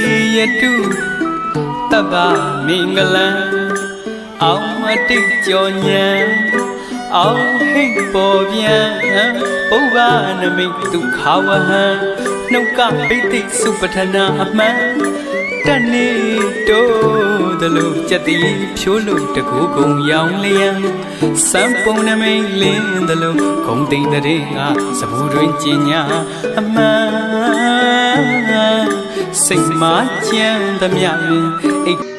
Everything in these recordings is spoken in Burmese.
စေရတုတဗ္ဗမင်္ဂလံအောင်မတိတ်ကြောညံအောင်ဟိတ်ပေါ်ပြန်ပုဗ္ဗနမိတ်ဒုက္ခဝဟံနှုတ်ကပိဋိစုပထနာအမှန် တနေ့တိုးတလို့ကြက်တီဖြိုးလို့တကူကုံရောင်လျံစံပုံနမိတ်လင်းတလို့ဂုံတိန်တဲ့ငါစဘူးတွင်ကျင်ညာအမှန်စိတ်မကြမ်းသမျှပင်အိတ်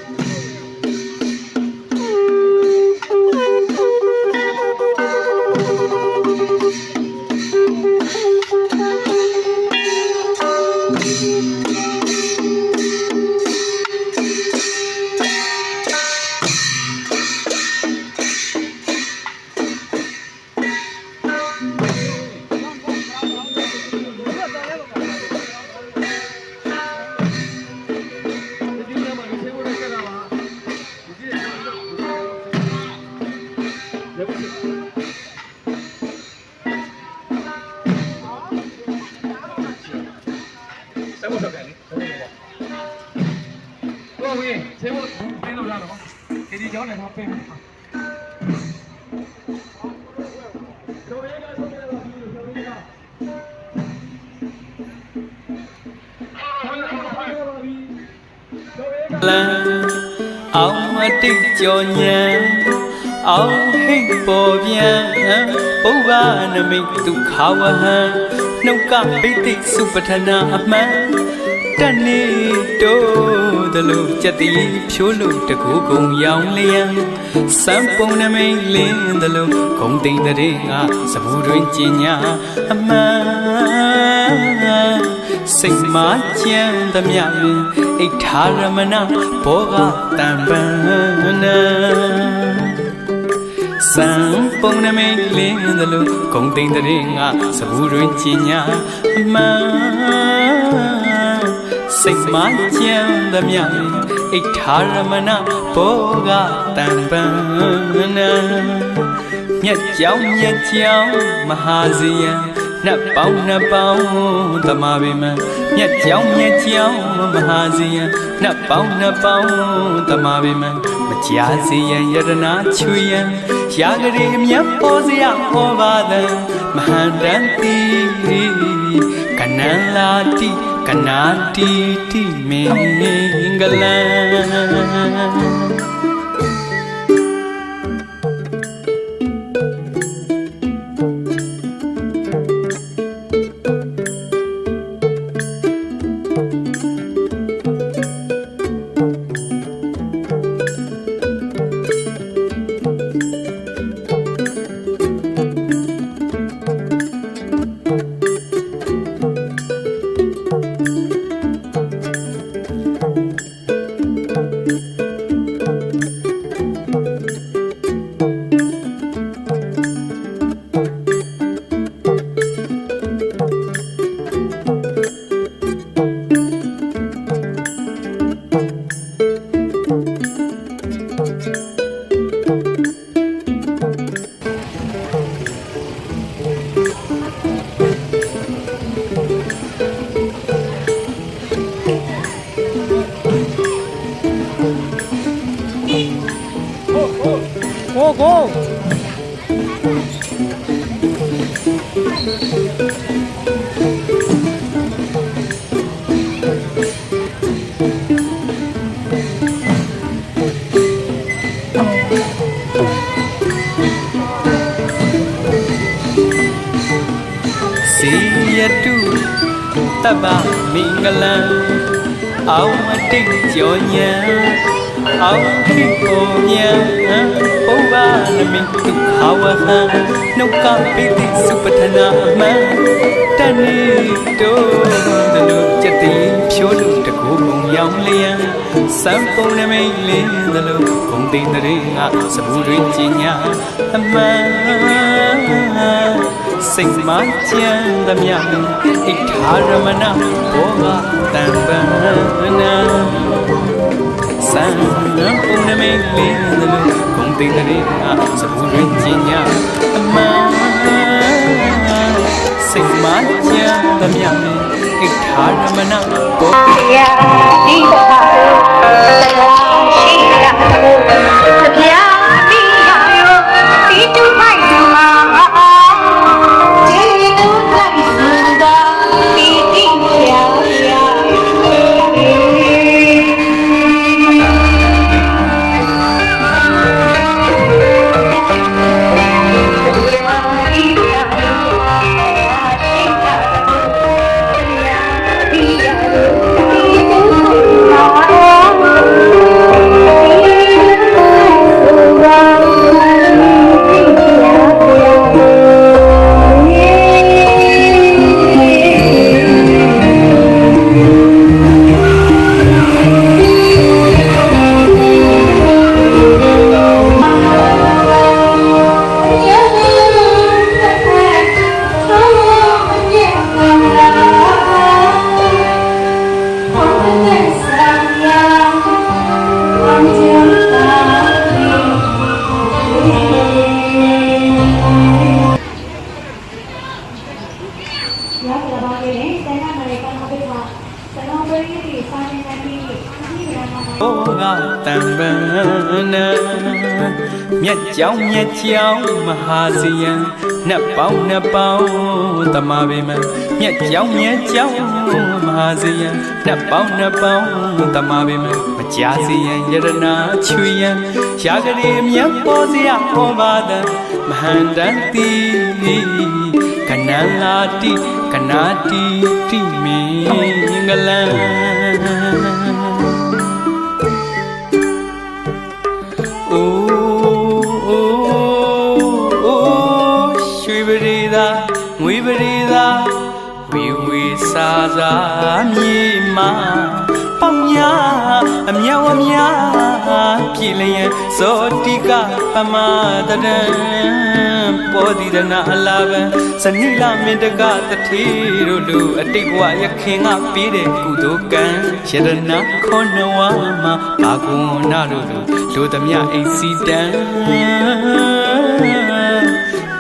တို့ရေကလံအောင်မတိတ်ကြောညံအောင်ဟိတ်ပေါ်ပြန်ပုဗ္ဗနမိတ်ဒုက္ခဝဟံနှုတ်ကပိဋိစုပထနာအမှန် တနေ့တိုးတလို့ကြက်တီဖြိုးလို့တကူကုံရောင်လျံစံပုံနမိတ်လင်းတလို့ဂုံတိန်တဲ့ငါစဘူးတွင်ကျင်ညာအမှန်စိတ်မကြမ်းသမျှပင်အိဋ္ဌာရမဏဘောဂတံပန္နာစံပုံနမိတ်လင်းသလိုဂုံတိန်တဲ့ငါစဘူးတွင်ကျင်ညာအမှန် စိတ်မကြမ်းသမျှပင်အိဋ္ဌာရမဏဘောဂတံပန္နာမြတ်ကြောင်မြတ်ကြောင်မဟာဇီယံနတ်ပေါင်းနှစ်ပေါင်းသမာပေမံမြတ်ကြောင်မြတ်ကြောင်မဟာဇီယံနတ်ပေါင်းနှစ်ပေါင်းသမာပေမံမကြာစေယံယရနာချွေယံရာဂရေမြတ်ပေါ်စရာဟောပါသံမဟာတန်တိကနံလာတိကနာတိတိ မင်္ဂလံ တိတ်ကြောညံအောင်ခိပေါ်မြန်ပုဗ္ဗနမိတ်ဒုက္ခဝဟံနှုတ်ကပိတိစုပထနာအမှန်တနေ့တိုးတလို့ကြက်တီဖြိုးလို့တကူကုံရောင်လျံစံပုံနမိတ်လင်းတလို့ဂုံတိန်တဲ့ငါစဘူးတွင်ကျင်ညာအမှန် စိတ်မကြမ်းသမျှပင်အိဋ္ဌာရမဏဘောဂတံပန္နာစံပုံနမိတ်လေးသလိုဂုံတိန်တဲ့ငါစဘူးတွင်ကျင်ညာအမှန်စိတ်မကြမ်းသမျှပင်အိဋ္ဌာရမနာကိုဗျာဒီပါလို့တရားရှိတာလို့ဗျာ ကြောင်မြက်ကြောင်မဟာစီယံနှစ်ပေါင်းနှစ်ပေါင်းတမပေမမြက်ကြောင်မြက်ကြောင်မဟာစီယံနှစ်ပေါင်းနှစ်ပေါင်းတမပေမမကြာစီယံယရနာချွေယံရာဂရေမြတ်ပေါ်စရာဟောပါဒံမဟန္တန်တိကနန္လာတိကနာတိတိမင်္ဂလံ စာစာမြေမာပေါင်များအမြောက်အများပြည်လျက်ဇောတိကပမတရံပေါ်ဒီရနာအလာဘံစနိလမင်တကတထေတို့လူအတိတ်ဘဝရခင်ကပေးတဲ့ကုသိုလ်ကံယရနာခေါနဝမှာအာကုဏတို့လူလူသမျှအိစီတံ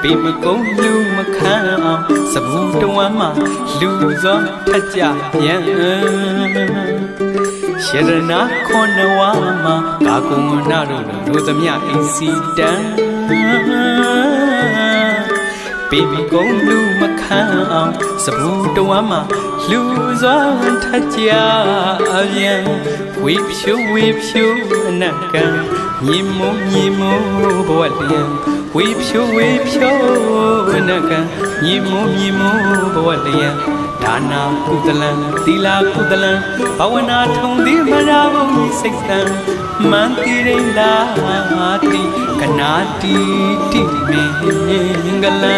ပေမကုံလူမခံအောင်စဘူးတဝမ်းမှာလူစောထက်ကြပြန်ရှရနာခေါနဝမှာကာကုဏတို့လူလူသမျှအိစီတံပေဘီကုံလူမခံအောင်စဘူးတဝမ်းမှာလူစွာထက်ကြအပြန်ဝေဖြူဝေဖြူအနက်ကံညီမို့ညီမို့ဘဝလျံ ဝေဖြူဝေဖြူအနက်ကံညီမို့ညီမို့ဘဝလျံဒါနာကုသလံသီလာကုသလံဘဝနာထုံသည်မရာဘုံဤစိတ်တံမန္တိရိလာတိကနာတိတိမင်္ဂလံ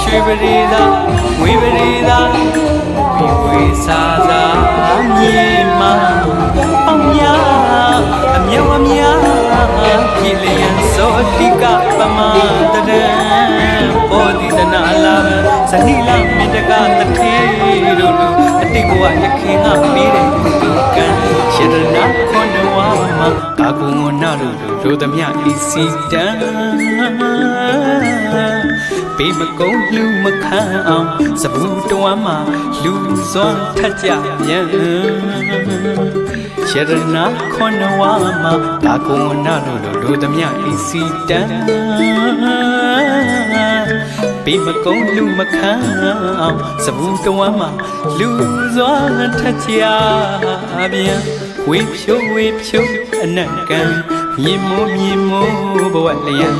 ရွှေပရိသာဝေပရိသာဝီဝေစာစာမြေမာပေါင်းများအမြောက်အများ ကြည်လျံသောတိကပမတရံဘောဓိတနာလာဇနိလမေတကတထေတို့လူအတိတ်ဘဝယခင်ကပေးတဲ့ဒီကံရှရဏခွန်ဝါမှာကာကုဝနာတို့တို့သမျှဤစီတံ ပေမကုံလူမခံအောင်စဘူးတဝမ်းမှာလူစွမ်းထက်ကြပြန်ရှရဏခွန်ဝါမှာကာကုဝနာတို့တို့သမျှဤစီတံပေမကုံလူမခံအောင်စဘူးတဝမ်းမှာလူစွမ်းထက်ကြပြန်ဝေဖြိုးဝေဖြိုးအနက်ကံမြင်မိုးမြင်မိုးဘဝလျံ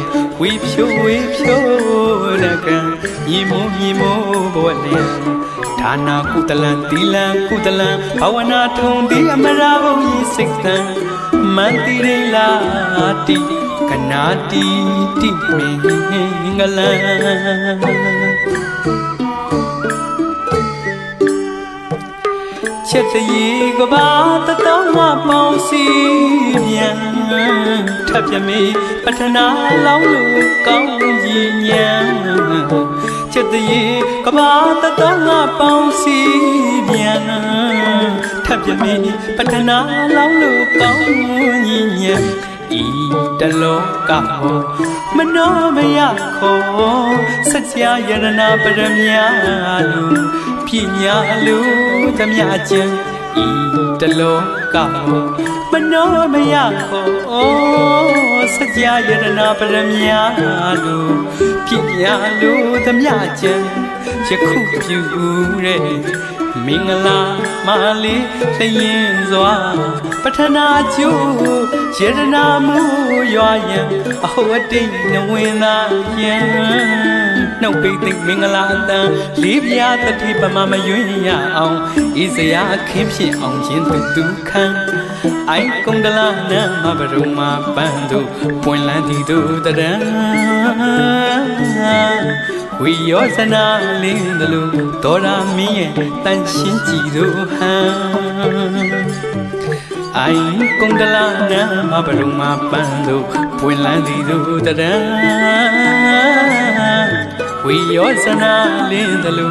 ဝေဖြိုးဝေဖြိုးနကံမြင်မိုးမြင်မိုးဘဝလျံဒါနာကုတလံသီလံကုတလံဘာဝနာထုံတိအမရာဘုံဤစိတ်တံမန္တိရိလာတိကနာတိတိမင်္ဂလံချက်တရေကဘာတတောင်းမပေါင်းစီမြန် ထပ်ပြမေပထနာလောင်းလူကောင်းရင်ညံချက်တရေကဘာတတောင်းမပေါင်းစီမြန်ထပ်ပြမေပထနာလောင်းလူကောင်းရင်ညံဤတလောကဟောမနောမယခောစัจ जा ယရနာပရမယလူပညာလူသမျှကျင်ဤတလောကဟော မနောမယခောစัจ जा ယရနာပရမယလူပညာလူသမျှကျင်ယခုပြုတဲ့မင်္ဂလာမာလေးလျင်စွာပထနာကျိုးယေရနာမှုရွာယံအဟောအတိတ်နဝင်သာယံနှုတ်ပိတ်သိမ့်မင်္ဂလာအတန်လေးပြားတတိပမမယွင်းရအောင်ဤစရာအခင်းဖြစ်အောင်ရင်သူဒုက္ခံ အိုင်ကုံဒလာနမဘရုံမပန်းသူပွင့်လန်းသည်သူတရံဝိယောဇနာလင်းတလူတော်ရာမင်းရဲ့တန်ရှင်းကြည်တို့ဟံအိုင်ကုံဒလာနမဘရုံမပန်းသူပွင့်လန်းသည်သူတရံဝိယောဇနာလင်းတလူ